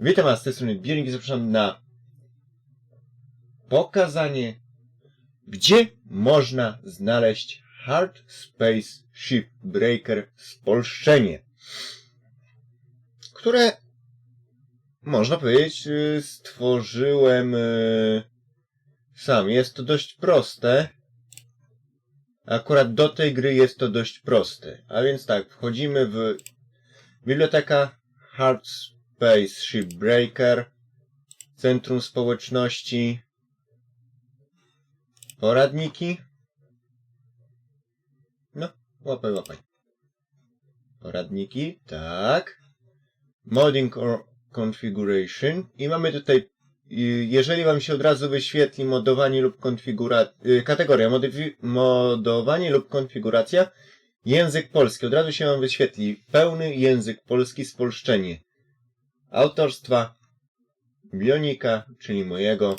Witam Was z tej strony Biernik i zapraszam na pokazanie, gdzie można znaleźć Hard Space Shipbreaker spolszczenie, które można powiedzieć y, stworzyłem y, sam. Jest to dość proste. Akurat do tej gry jest to dość proste. A więc tak, wchodzimy w biblioteka Hard Space Shipbreaker, Centrum Społeczności, poradniki. No, łapaj, łapaj. Poradniki, tak. Modding or Configuration. I mamy tutaj, y, jeżeli Wam się od razu wyświetli modowanie lub konfiguracja, kategoria modyfi- modowanie lub konfiguracja, język polski. Od razu się Wam wyświetli pełny język polski spolszczenie autorstwa Bionika, czyli mojego.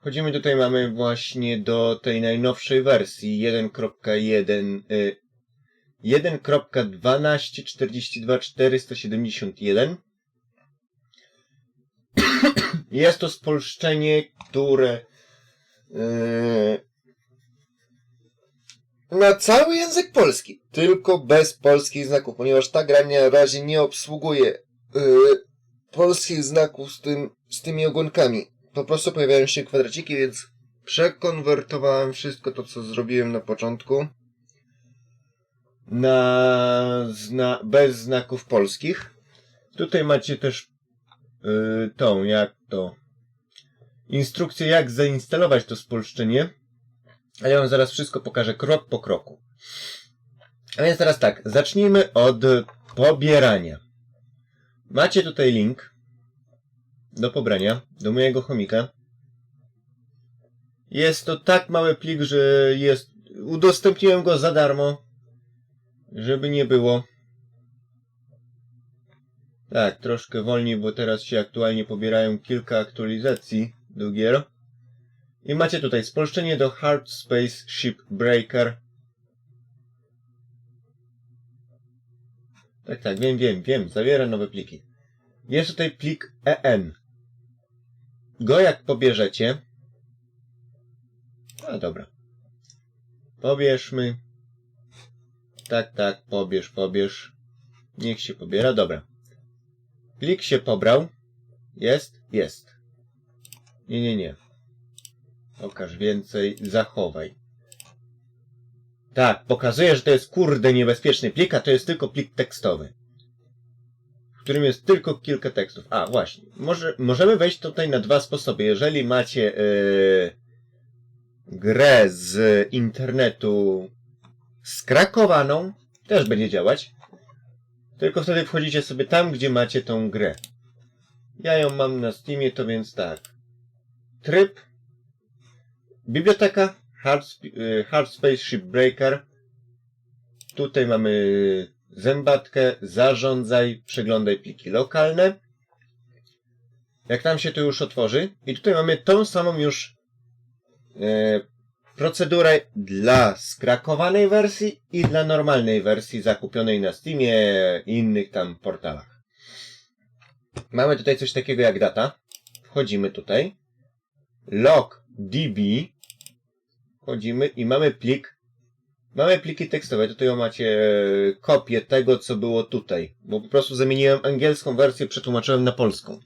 Chodzimy tutaj, mamy właśnie do tej najnowszej wersji 1.1 y, 1.12.42.471 Jest to spolszczenie, które yy, Na cały język polski, tylko bez polskich znaków, ponieważ ta gra na razie nie obsługuje yy, polskich znaków z, tym, z tymi ogonkami. Po prostu pojawiają się kwadraciki, więc przekonwertowałem wszystko to, co zrobiłem na początku. na, zna, bez znaków polskich. Tutaj macie też yy, tą, jak to, instrukcję, jak zainstalować to spolszczenie. A ja wam zaraz wszystko pokażę krok po kroku. A więc teraz tak, zacznijmy od pobierania. Macie tutaj link do pobrania, do mojego chomika. Jest to tak mały plik, że jest, udostępniłem go za darmo, żeby nie było. Tak, troszkę wolniej, bo teraz się aktualnie pobierają kilka aktualizacji do gier. I macie tutaj spolszczenie do Hard Space Shipbreaker. Tak, tak, wiem, wiem, wiem, zawiera nowe pliki. Jest tutaj plik EN. Go jak pobierzecie. A dobra. Pobierzmy. Tak, tak, pobierz, pobierz. Niech się pobiera, dobra. Plik się pobrał. Jest? Jest. Nie, nie, nie. Pokaż więcej, zachowaj. Tak, pokazuje, że to jest kurde niebezpieczny plik, a to jest tylko plik tekstowy. W którym jest tylko kilka tekstów. A, właśnie. Może, możemy wejść tutaj na dwa sposoby. Jeżeli macie yy, grę z internetu skrakowaną, też będzie działać. Tylko wtedy wchodzicie sobie tam, gdzie macie tą grę. Ja ją mam na Steamie, to więc tak. Tryb. Biblioteka. Hard, y, Hard Space Shipbreaker. Tutaj mamy zębatkę. Zarządzaj. Przeglądaj pliki lokalne. Jak nam się to już otworzy. I tutaj mamy tą samą już e, procedurę dla skrakowanej wersji i dla normalnej wersji zakupionej na Steamie i innych tam portalach. Mamy tutaj coś takiego jak data. Wchodzimy tutaj. Log db. Wchodzimy i mamy plik. Mamy pliki tekstowe. Tutaj macie kopię tego, co było tutaj. Bo po prostu zamieniłem angielską wersję, przetłumaczyłem na polską.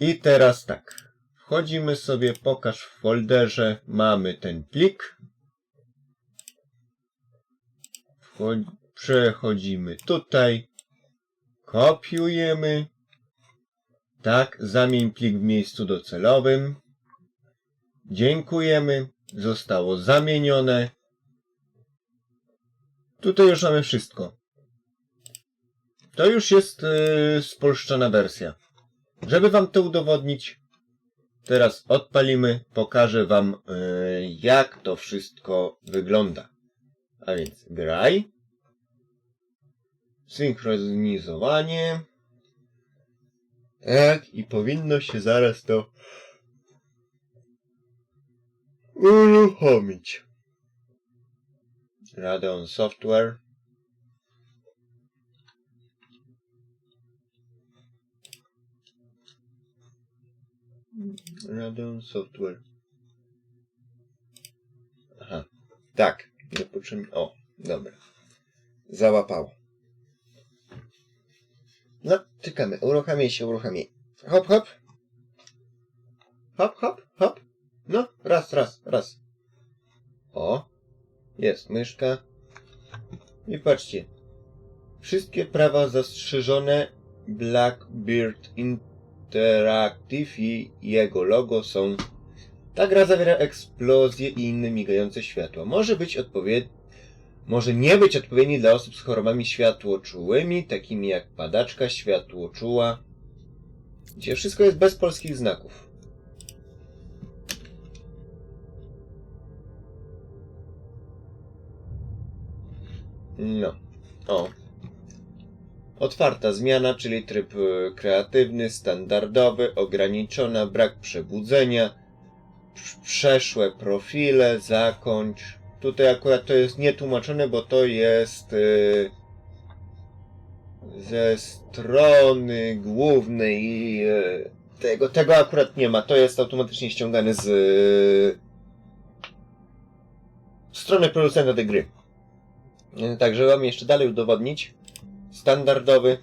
I teraz tak. Wchodzimy sobie, pokaż w folderze, mamy ten plik. Wchodzi, przechodzimy tutaj, kopiujemy. Tak, zamień plik w miejscu docelowym. Dziękujemy, zostało zamienione. Tutaj już mamy wszystko. To już jest yy, spolszczona wersja. Żeby wam to udowodnić, Teraz odpalimy, pokażę wam e, jak to wszystko wygląda. A więc graj. Synchronizowanie. Tak, i powinno się zaraz to Uruchomić. Radeon Software. Radeon Software. Aha, tak. Nie potrzebny. O, dobra. Załapało. No, tykamy. Uruchamiaj się, uruchamiaj. Hop, hop. Hop, hop. No, raz, raz, raz. O. Jest myszka. I patrzcie. Wszystkie prawa zastrzeżone Blackbeard Interactive i jego logo są... Ta gra zawiera eksplozje i inne migające światła. Może być odpowiedni może nie być odpowiedni dla osób z chorobami światłoczułymi, takimi jak padaczka światłoczuła, gdzie wszystko jest bez polskich znaków. No. O. Otwarta zmiana, czyli tryb e, kreatywny, standardowy, ograniczona, brak przebudzenia, Prz- przeszłe profile, zakończ. Tutaj akurat to jest nietłumaczone, bo to jest y, ze strony głównej i y, tego, tego akurat nie ma. To jest automatycznie ściągane z y, strony producenta tej gry. Y, Także mam jeszcze dalej udowodnić. Standardowy.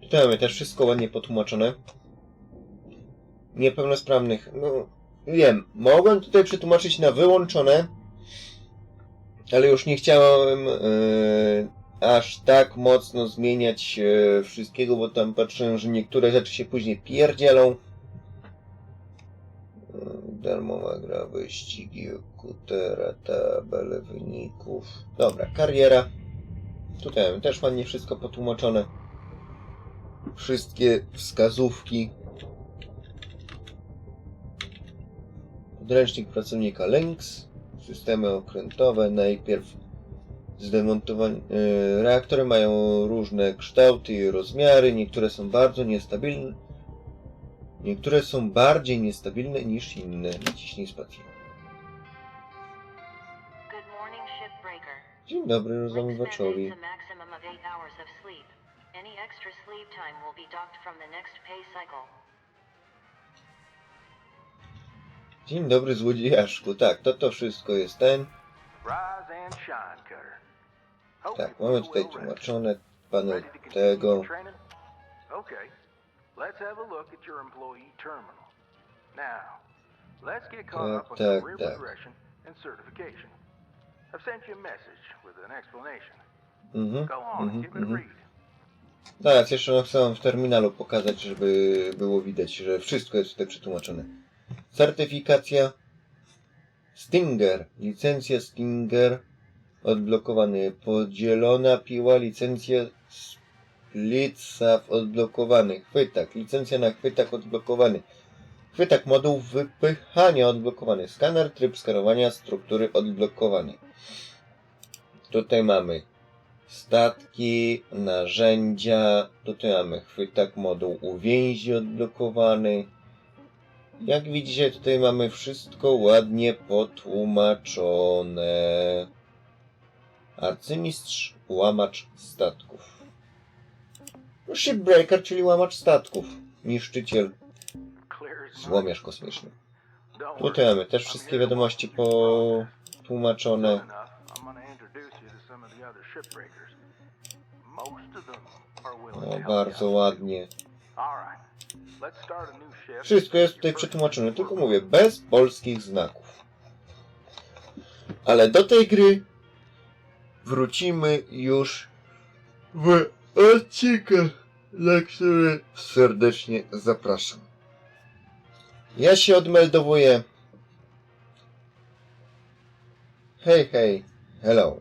Tutaj mamy też wszystko ładnie potłumaczone. Niepełnosprawnych. No, wiem, mogłem tutaj przetłumaczyć na wyłączone, ale już nie chciałem e, aż tak mocno zmieniać e, wszystkiego, bo tam patrzyłem, że niektóre rzeczy się później pierdzielą. Darmowa gra, wyścigi, kutera, tabele wyników. Dobra, kariera. Tutaj też ładnie wszystko potłumaczone. Wszystkie wskazówki. Podręcznik pracownika Lynx. Systemy okrętowe. Najpierw zdemontowane. e, Reaktory mają różne kształty i rozmiary. Niektóre są bardzo niestabilne. Niektóre są bardziej niestabilne niż inne. Naciśnij spację. Dzień dobry, Lynx rozumowaczowi. mandates a maximum of 8 hours of sleep. Any extra sleep time will be docked from the next pay cycle. Dzień dobry, złodziejaszku. Tak, to to wszystko jest ten. Tak, mamy tutaj tłumaczone panel tego. Let's have a look at your employee terminal. Now, let's get caught Tak, up on tak, career tak. progression and certification. I've sent you a message with an explanation. Mhm, Go on and mhm, give it a mhm. read. Teraz jeszcze no, chcę wam w terminalu pokazać, żeby było widać, że wszystko jest tutaj przetłumaczone. Certyfikacja Stinger, licencja Stinger, odblokowany, podzielona piła, licencja Splitsaw odblokowany, chwytak, licencja na chwytak odblokowany, chwytak moduł wypychania odblokowany, skaner, tryb skarowania struktury odblokowany. Tutaj mamy statki, narzędzia, tutaj mamy chwytak moduł uwięzi odblokowany. Jak widzicie, tutaj mamy wszystko ładnie potłumaczone. Arcymistrz, łamacz statków. No, Shipbreaker, czyli łamacz statków. Niszczyciel, złomiarz kosmiczny. Tutaj mamy też wszystkie wiadomości potłumaczone. O, bardzo ładnie. Wszystko jest tutaj przetłumaczone, tylko mówię, bez polskich znaków. Ale do tej gry wrócimy już w odcinkach, na które serdecznie zapraszam. Ja się odmeldowuję. Hej, hej, hello.